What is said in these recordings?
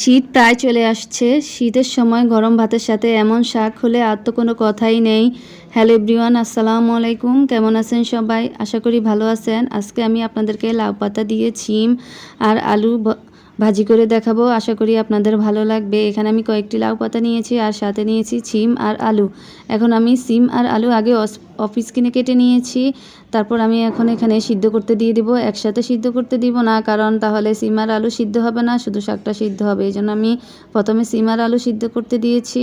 শীত প্রায় চলে আসছে। শীতের সময় গরম ভাতের সাথে এমন শাক হলে আর তো কোনো কথাই নেই। হ্যালো এভরিওয়ান, আসসালামু আলাইকুম। কেমন আছেন সবাই? আশা করি ভালো আছেন। আজকে আমি আপনাদেরকে লাউ পাতা দিয়ে ছিম আর আলু ভাজি করে দেখাবো। আশা করি আপনাদের ভালো লাগবে। এখানে আমি কয়েকটি লাউ পাতা নিয়েছি, আর সাথে নিয়েছি ছিম আর আলু। এখন আমি সিম আর আলু আগে অফিস কিনে কেটে নিয়েছি। তারপর আমি এখন এখানে সিদ্ধ করতে দিয়ে দিব। একসাথে সিদ্ধ করতে দিব না, কারণ তাহলে সিম আর আলু সিদ্ধ হবে না, শুধু শাকটা সিদ্ধ হবে। এই জন্য আমি প্রথমে সিম আর আলু সিদ্ধ করতে দিয়েছি।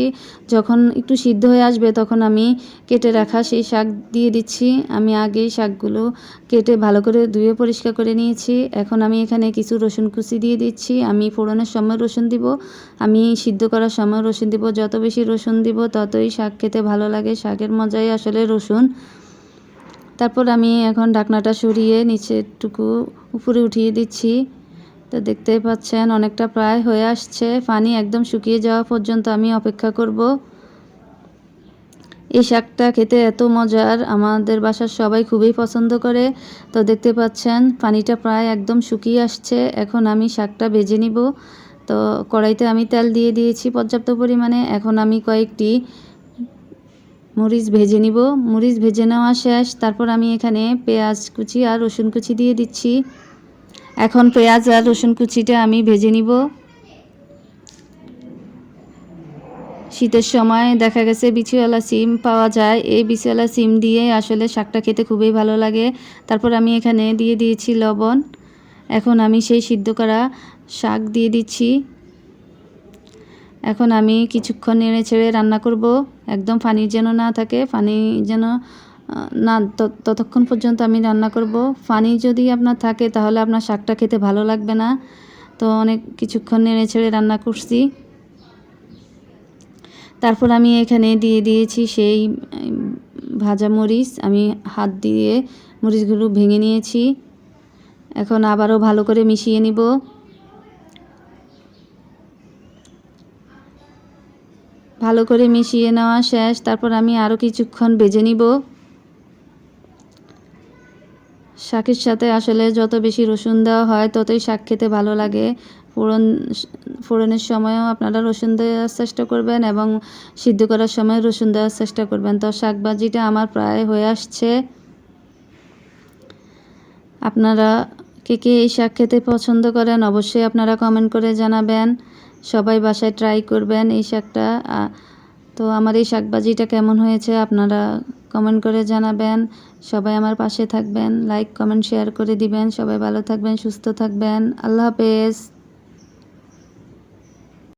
যখন একটু সিদ্ধ হয়ে আসবে, তখন আমি কেটে রাখা সেই শাক দিয়ে দিচ্ছি। আমি আগেই শাকগুলো কেটে ভালো করে ধুয়ে পরিষ্কার করে নিয়েছি। এখন আমি এখানে কিছু রসুন কুচি দিয়ে দিচ্ছি। আমি ফোড়নের সময় রসুন দিব। আমি সিদ্ধ করার সময় রসুন দিব। যত বেশি রসুন দিব, ততই শাক খেতে ভালো লাগে। শাকের মজাই আসলে রসুন। তারপর আমি এখন ঢাকনাটা সরিয়ে নিচেরটুকু উপরে উঠিয়ে দিচ্ছি। তো দেখতেই পাচ্ছেন, অনেকটা প্রায় হয়ে আসছে। পানি একদম শুকিয়ে যাওয়া পর্যন্ত আমি অপেক্ষা করব। এই শাকটা খেতে এত মজার। আমাদের বাসার সবাই খুবই পছন্দ করে। তো দেখতে পাচ্ছেন, পানিটা প্রায় একদম শুকিয়ে আসছে। এখন আমি শাকটা ভেজে নিব। তো কড়াইতে আমি তেল দিয়ে দিয়েছি পর্যাপ্ত পরিমাণে। এখন আমি কয়েকটি মরিচ ভেজে নিব। মরিচ ভেজে নেওয়া শেষ। তারপর আমি এখানে পেঁয়াজ কুচি আর রসুন কুচি দিয়ে দিচ্ছি। এখন পেঁয়াজ আর রসুন কুচিটা আমি ভেজে নিব। শীতের সময় দেখা গেছে বিছিওয়ালা সিম পাওয়া যায়। এই বিছিওয়ালা সিম দিয়ে আসলে শাকটা খেতে খুবই ভালো লাগে। তারপর আমি এখানে দিয়ে দিয়েছি লবণ। এখন আমি সেই সিদ্ধ করা শাক দিয়ে দিচ্ছি। এখন আমি কিছুক্ষণ নেড়ে ছেড়ে রান্না করব। একদম পানি যেন না থাকে পানি যেন না তত- ততক্ষণ পর্যন্ত আমি রান্না করব। পানি যদি আপনার থাকে তাহলে আপনার শাকটা খেতে ভালো লাগবে না। তো অনেক কিছুক্ষণ নেড়ে ছেড়ে রান্না করছি। তারপর আমি এখানে দিয়ে দিয়েছি সেই ভাজা মরিচ। আমি হাত দিয়ে মরিচগুলো ভেঙে নিয়েছি। এখন আবারও ভালো করে মিশিয়ে নিব। ভালো করে মিশিয়ে নেওয়া শেষ। তারপর আমি আরও কিছুক্ষণ ভেজে নিব। শাকের সাথে আসলে যত বেশি রসুন দেওয়া হয়, ততই শাক খেতে ভালো লাগে। ফোড়ন ফোড়নের সময়ও আপনারা রসুন দেওয়ার চেষ্টা করবেন এবং সিদ্ধ করার সময় রসুন দেওয়ার চেষ্টা করবেন। তো শাকভাজিটা আমার প্রায় হয়ে আসছে। আপনারা কে কে এই শাক খেতে পছন্দ করেন অবশ্যই আপনারা কমেন্ট করে জানাবেন। সবাই বাসায় ট্রাই করবেন এই শাকটা। তো আমার এই শাকবাজিটা কেমন হয়েছে আপনারা কমেন্ট করে জানাবেন। সবাই আমার পাশে থাকবেন লাইক কমেন্ট শেয়ার করে দিবেন। সবাই ভালো থাকবেন, সুস্থ থাকবেন। আল্লাহ হাফেজ।